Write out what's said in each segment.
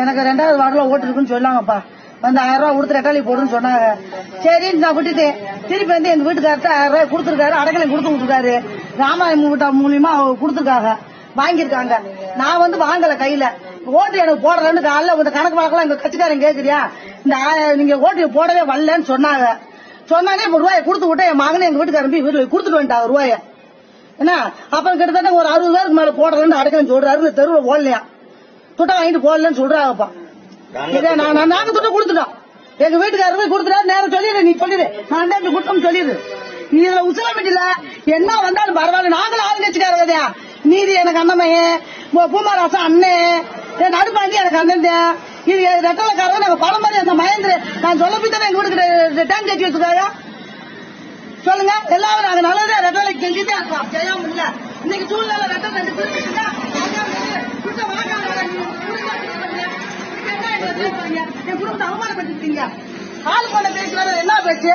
எனக்கு ரெண்டாவது வார்டுல ஓட்டு இருக்குன்னு சொல்லாங்கப்பா. வந்து ஆயிரம் ரூபாய் கொடுத்து ரெட்டாளி போடுன்னு சொன்னாங்க. சரின்னு நான் விட்டுட்டேன் திருப்பி வந்து எங்க வீட்டுக்கார்ட்ட ஆயிரம் ரூபாய் கொடுத்துருக்காரு அடக்கலை கொடுத்து விட்டுருக்காரு. ராமாயணம் மூட்டா மூலியமா அவங்க கொடுத்துருக்காங்க. வாங்கியிருக்காங்க. நான் வந்து வாங்கல கையில. ஓட்டு எனக்கு போடுறேன்னு காலைல உங்க கணக்கு வழக்கெல்லாம் எங்க கட்சிக்காரன் கேக்குறியா? இந்த நீங்க ஓட்டு போடவே வரலன்னு சொன்னாங்க. சொன்னாங்க இப்ப ரூபாயை கொடுத்து விட்டேன். என் மகனை எங்க வீட்டுக்காரன் போய் வீட்டுல கொடுத்துட்டு வந்துட்டாங்க ரூபாயை. என்ன? அப்புறம் கிட்டத்தட்ட ஒரு அறுபது பேருக்கு மேல போடுறேன்னு அடக்கலன்னு சொல்றாரு இந்த தெருவில் போடலையா? துட்டை வாங்கிட்டு போடலன்னு சொல்றாங்கப்பா. இதே நான் நான் நாங்க துட்டை கொடுத்துட்டோம். எங்க வீட்டுக்காரர் போய் கொடுத்துட்டாரு நேரம் சொல்லிடு நீ சொல்லிடு. நான் தான் கொடுத்தோம் சொல்லிடு? நீ இதுல உச்சலப்பட்டில என்ன வந்தாலும் பரவாயில்ல. நாங்களும் ஆளுங்கட்சிக்காரதையா நீதி எனக்கு அண்ணமையன் பூமாராசன் அண்ணே என் நடுப்பாண்டி எனக்கு அண்ணன். இது ரெட்டலக்காரன் நாங்க படம் மாதிரி அந்த மகேந்திர நான் சொல்ல போய் தானே எங்க வீட்டுக்கு டேங்க் கட்டி வச்சிருக்காங்க? சொல்லுங்க. எல்லாரும் நாங்க நல்லதே ரெட்டலை செஞ்சுட்டே என் குடும்பத்தை அவமானப்படுத்திட்டீங்க ஆள் பண்ண பேசுறாரு என்ன பேச்சு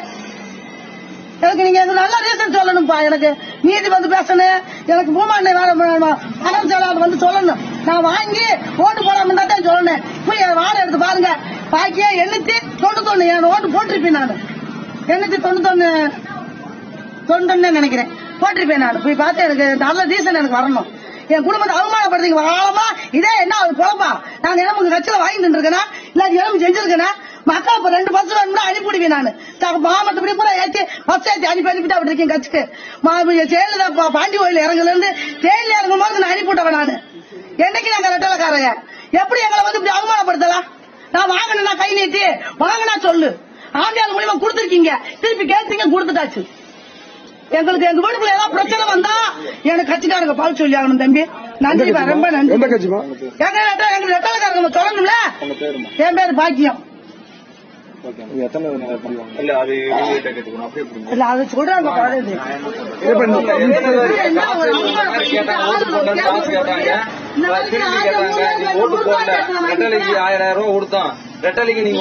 எனக்கு நீங்க எனக்கு நல்ல ரீசன் சொல்லணும்ப்பா எனக்கு நீதி வந்து பேசணும் எனக்கு பூமாண்டை பணம் செலவு வந்து சொல்லணும் நான் வாங்கி ஓட்டு போடாம தான் சொல்லணும் போய் என் வாடகை எடுத்து பாருங்க பாக்கியா எண்ணூத்தி தொண்ணூத்தொன்னு என் ஓட்டு போட்டிருப்பேன் நான் எண்ணூத்தி தொண்ணூத்தொன்னு தொண்டன்னு நினைக்கிறேன். போட்டிருப்பேன் நான். போய் பார்த்து எனக்கு நல்ல ரீசன் எனக்கு வரணும். என் குடும்பத்தை அவமானப்படுறீங்க வராளமா? இதே என்ன ஒரு குழப்பா நாங்க என்ன கட்சியில வாங்கிட்டு இருக்கேனா இல்ல எலும்பு செஞ்சிருக்கேனா? மக்கள் இப்ப ரெண்டு பஸ் வேணும்னா அனுப்பிடுவேன் நான். தக மாமட்டப்படி பூரா ஏத்தி பஸ் ஏத்தி அனுப்பி அனுப்பிட்டு அப்படி இருக்கேன் கட்சிக்கு. செயல பாண்டி கோயில் இறங்குல இருந்து தேயில இறங்கும் போது நான் அனுப்பிவிட்டவன் நான். என்னைக்கு நாங்க ரெட்டலக்காரங்க எப்படி எங்களை வந்து இப்படி அவமானப்படுத்தலாம் நான் வாங்கினா கை நீட்டி வாங்கினா சொல்லு. ஆண்டியால் மூலியமா கொடுத்துருக்கீங்க. திருப்பி கேட்டீங்க கொடுத்துட்டாச்சு. எங்களுக்கு எங்க வீட்டுக்குள்ள ஏதாவது பிரச்சனை வந்தா எனக்கு கட்சிக்காரங்க பால் சொல்லி ஆகணும் தம்பி. நன்றிப்பா ரொம்ப நன்றி. எங்க எங்க ரெட்டலக்காரங்க சொல்லணும்ல? என் பேரு பாக்கியம். இல்ல அது சொல்றாங்க திருப்பி ஆயிரம் ரூபாய் கொடுத்தோம் ரெட்டலைக்கு நீங்க